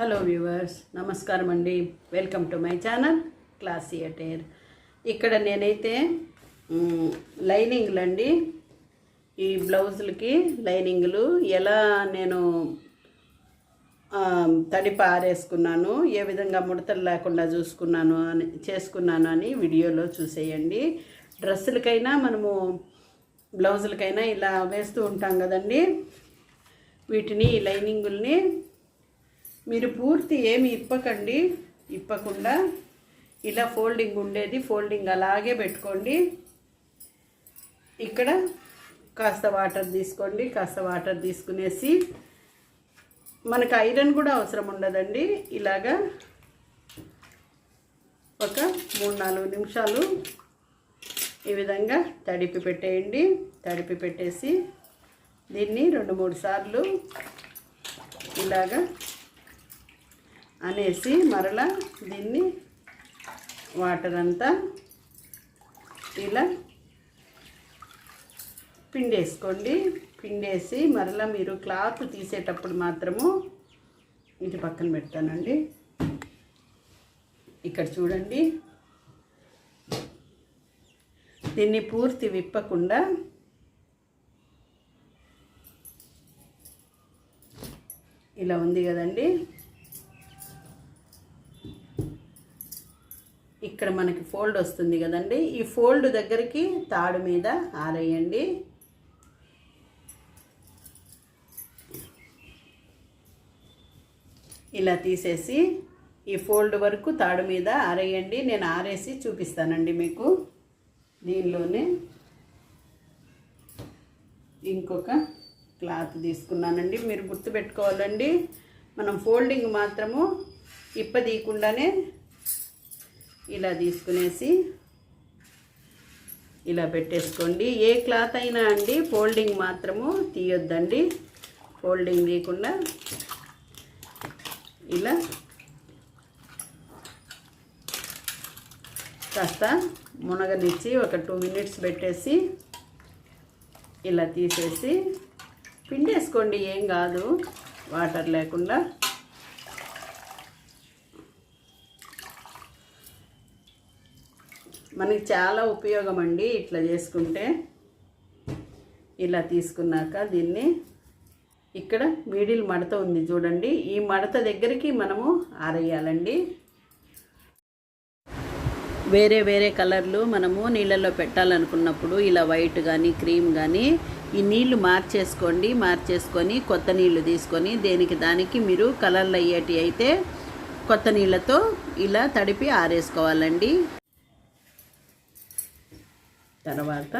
Hello viewers నమస్కారం అండి. Welcome to my channel class theatre ఇక్కడ నేనైతే లైనింగ్లు అండి ఈ బ్లౌజులకి లైనింగ్లు ఎలా నేను తడి పారేసుకున్నాను ఏ విధంగా ముడతలు లేకుండా చూసుకున్నాను అని చేసుకున్నాను అని వీడియోలో చూసేయండి. డ్రెస్సులకైనా మనము బ్లౌజులకైనా ఇలా వేస్తూ ఉంటాం కదండి. వీటిని లైనింగుల్ని మీరు పూర్తి ఏమి ఇప్పకండి ఇప్పకుండా ఇలా ఫోల్డింగ్ ఉండేది ఫోల్డింగ్ అలాగే పెట్టుకోండి. ఇక్కడ కాస్త వాటర్ తీసుకోండి కాస్త వాటర్ తీసుకునేసి మనకు ఐరన్ కూడా అవసరం ఉండదండి. ఇలాగా ఒక మూడు నాలుగు నిమిషాలు ఈ విధంగా తడిపి పెట్టేయండి. తడిపి పెట్టేసి దీన్ని రెండు మూడు సార్లు ఇలాగా అనేసి మరలా దీన్ని వాటర్ అంతా ఇలా పిండేసుకోండి. పిండేసి మరలా మీరు క్లాత్ తీసేటప్పుడు మాత్రము ఇటు పక్కన పెడతానండి. ఇక్కడ చూడండి. దీన్ని పూర్తి విప్పకుండా ఇలా ఉంది కదండి. ఇక్కడ మనకి ఫోల్డ్ వస్తుంది కదండి. ఈ ఫోల్డ్ దగ్గరికి తాడు మీద ఆరేయండి. ఇలా తీసేసి ఈ ఫోల్డ్ వరకు తాడు మీద ఆరేయండి. నేను ఆరేసి చూపిస్తానండి మీకు. దీనిలోనే ఇంకొక క్లాత్ తీసుకున్నానండి. మీరు గుర్తుపెట్టుకోవాలండి. మనం ఫోల్డింగ్ మాత్రము ఇప్పదీయకుండానే ఇలా తీసుకునేసి ఇలా పెట్టేసుకోండి. ఏ క్లాత్ అయినా అండి ఫోల్డింగ్ మాత్రము తీయొద్దండి. ఫోల్డింగ్ తీయకుండా ఇలా కాస్త మునగనిచ్చి ఒక టూ మినిట్స్ పెట్టేసి ఇలా తీసేసి పిండేసుకోండి. ఏం కాదు వాటర్ లేకుండా. మనకి చాలా ఉపయోగం అండి ఇట్లా చేసుకుంటే. ఇలా తీసుకున్నాక దీన్ని ఇక్కడ మిడిల్ మడత ఉంది చూడండి. ఈ మడత దగ్గరికి మనము ఆరేయాలండి. వేరే వేరే కలర్లు మనము నీళ్ళల్లో పెట్టాలనుకున్నప్పుడు ఇలా వైట్ కానీ క్రీమ్ కానీ ఈ నీళ్ళు మార్చేసుకోండి మార్చేసుకొని కొత్త నీళ్ళు తీసుకొని దేనికి దానికి మీరు కలర్లు అయ్యేటి అయితే కొత్త నీళ్ళతో ఇలా తడిపి ఆరేసుకోవాలండి. తర్వాత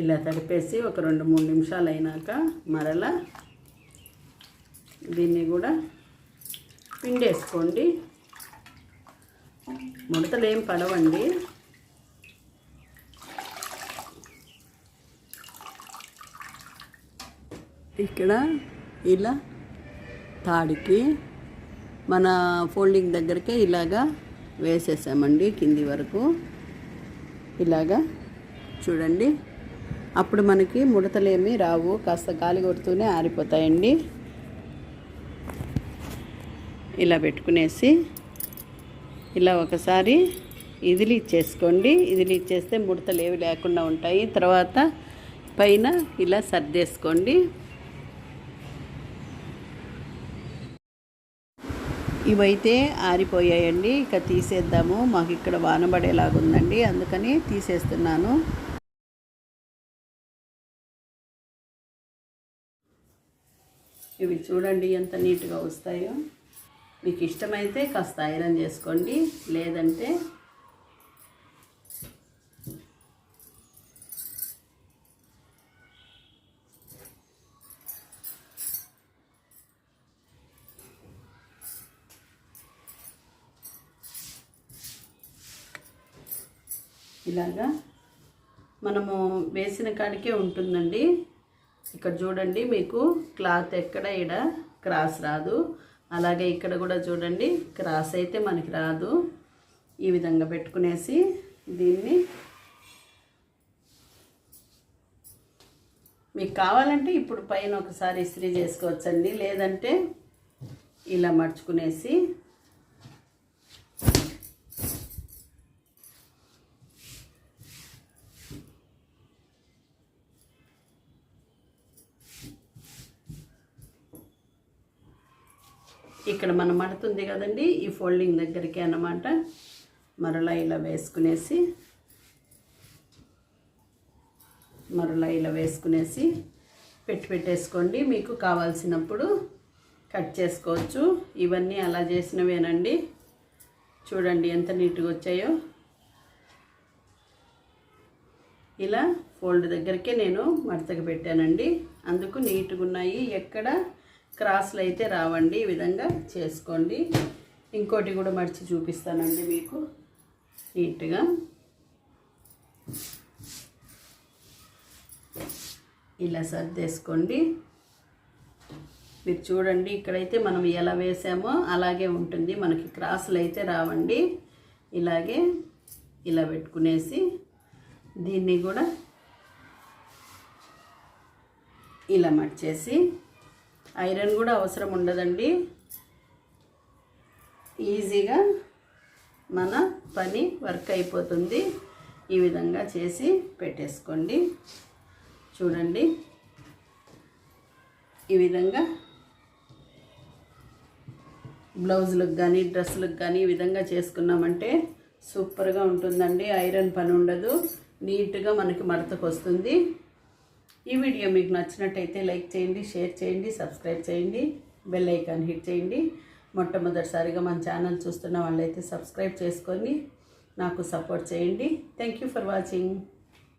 ఇలా తడిపేసి ఒక రెండు మూడు నిమిషాలు అయినాక మరలా దీన్ని కూడా పిండేసుకోండి. ముడతలు ఏం పడవండి. ఇక్కడ ఇలా తాడికి మన ఫోల్డింగ్ దగ్గరకే ఇలాగా వేసేసామండి కింది వరకు. ఇలాగా చూడండి. అప్పుడు మనకి ముడతలేమి రావు కాస్త గాలి కొడుతూనే ఆరిపోతాయండి. ఇలా పెట్టుకునేసి ఇలా ఒకసారి ఇదిలి ఇచ్చేసుకోండి. ఇదిలి ఇచ్చేస్తే ముడతలు ఏవి లేకుండా ఉంటాయి. తర్వాత పైన ఇలా సర్దేసుకోండి. ఇవైతే ఆరిపోయాయండి. ఇక తీసేద్దాము. మాకు ఇక్కడ వానబడేలాగుందండి అందుకని తీసేస్తున్నాను. ఇవి చూడండి ఎంత నీట్గా వస్తాయో. మీకు ఇష్టమైతే కాస్త ఐరన్ చేసుకోండి. లేదంటే ఇలాగా మనము వేసిన కాడికే ఉంటుందండి. ఇక్కడ చూడండి మీకు క్లాత్ ఎక్కడ ఇక్కడ క్రాస్ రాదు. అలాగే ఇక్కడ కూడా చూడండి క్రాస్ అయితే మనకి రాదు. ఈ విధంగా పెట్టుకునేసి దీన్ని మీకు కావాలంటే ఇప్పుడు పైన ఒకసారి ఇస్త్రీ చేసుకోవచ్చండి. లేదంటే ఇలా మడుచుకునేసి ఇక్కడ మనం మడుతుంది కదండి ఈ ఫోల్డింగ్ దగ్గరికి అన్నమాట. మరలా ఇలా వేసుకునేసి మరలా ఇలా వేసుకునేసి పెట్టి పెట్టేసుకోండి. మీకు కావాల్సినప్పుడు కట్ చేసుకోవచ్చు. ఇవన్నీ అలా చేసినవేనండి. చూడండి ఎంత నీట్గా వచ్చాయో. ఇలా ఫోల్డ్ దగ్గరికే నేను మడతకు పెట్టానండి. అందుకు నీట్గా ఉన్నాయి. ఎక్కడ క్రాస్లు అయితే రావండి ఈ విధంగా చేసుకోండి. ఇంకోటి కూడా మడిచి చూపిస్తానండి మీకు. నీట్గా. ఇలా సర్దేసుకోండి. మీరు చూడండి ఇక్కడైతే మనం ఎలా వేసామో అలాగే ఉంటుంది. మనకి క్రాసులు అయితే రావండి. ఇలాగే ఇలా పెట్టుకునేసి దీన్ని కూడా ఇలా మడిచేసి ఐరన్ కూడా అవసరం ఉండదండి. ఈజీగా మన పని వర్క్ అయిపోతుంది. ఈ విధంగా చేసి పెట్టేసుకోండి. చూడండి. ఈ విధంగా బ్లౌజులకు కానీ డ్రెస్సులకు కానీ ఈ విధంగా చేసుకున్నామంటే సూపర్గా ఉంటుందండి. ఐరన్ పని ఉండదు. నీట్గా మనకి మడతకు వస్తుంది ఈ వీడియో మీకు నచ్చినట్టయితే లైక్ చేయండి షేర్ చేయండి సబ్స్క్రైబ్ చేయండి బెల్ ఐకాన్ హిట్ చేయండి. మొట్టమొదటిసారిగా మన ఛానల్ చూస్తున్న వాళ్ళైతే సబ్స్క్రైబ్ చేసుకొని నాకు సపోర్ట్ చేయండి. Thank you for watching